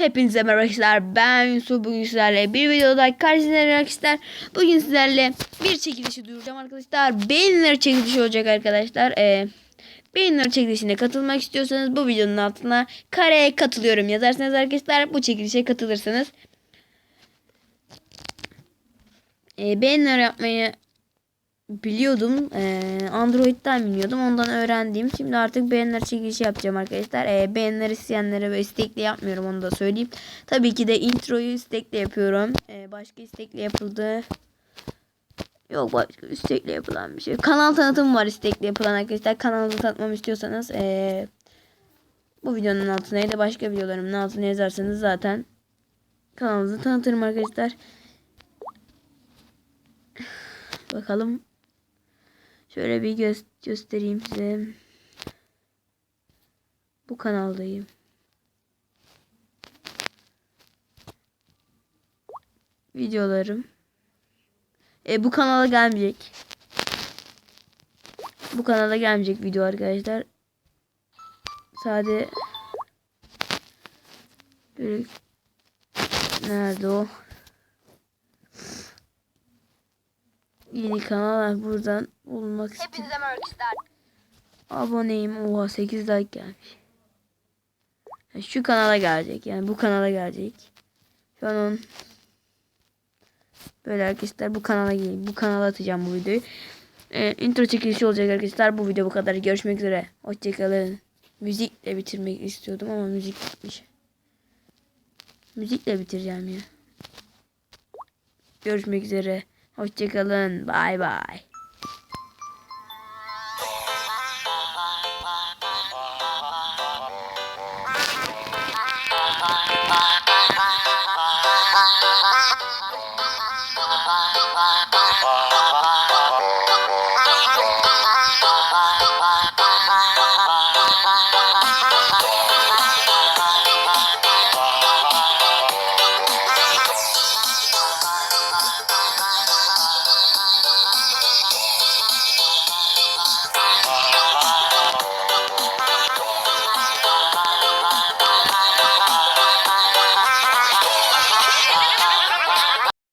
Hepinize merhaba. Ben Yusuf. Bugün sizlerle bir videoda karşınızdayım arkadaşlar. Bugün sizlerle bir çekilişi duyuracağım arkadaşlar. Beğeniler çekilişi olacak arkadaşlar. Ee, beğeniler çekilişine katılmak istiyorsanız bu videonun altına kareye katılıyorum yazarsanız arkadaşlar bu çekilişe katılırsınız. Ee, beğeniler yapmayı biliyordum. Ee, Android'den biliyordum. Ondan öğrendim. Şimdi artık beğeniler çekilişi yapacağım arkadaşlar. Ee, beğeniler isteyenlere ve istekli yapmıyorum onu da söyleyeyim. Tabii ki de introyu istekli yapıyorum. Ee, başka istekli yapıldı. Yok başka istekli yapılan bir şey. Kanal tanıtım var istekli yapılan arkadaşlar. Kanalımı tanıtmamı istiyorsanız ee, bu videonun altına ya da başka videolarımın altına yazarsanız zaten kanalımızı tanıtırım arkadaşlar. Bakalım. Şöyle bir gö göstereyim size. Bu kanaldayım. Videolarım. E bu kanala gelmeyecek. Bu kanala gelmeyecek video arkadaşlar. Sade böyle nerede o? Yeni kanal buradan bulmak istiyorum. Hepinize. Aboneyim. Oha 8 like gelmiş. Ya Şu kanala gelecek. Yani bu kanala gelecek. Şu an on... Böyle arkadaşlar bu kanala gelin. Bu kanala atacağım bu videoyu. Ee, intro çekilişi olacak arkadaşlar. Bu video bu kadar. Görüşmek üzere. Hoşçakalın. Müzikle bitirmek istiyordum ama müzik bitmiş. Müzikle bitireceğim ya. Görüşmek üzere. Hoşçakalın. Bay bay. Bye.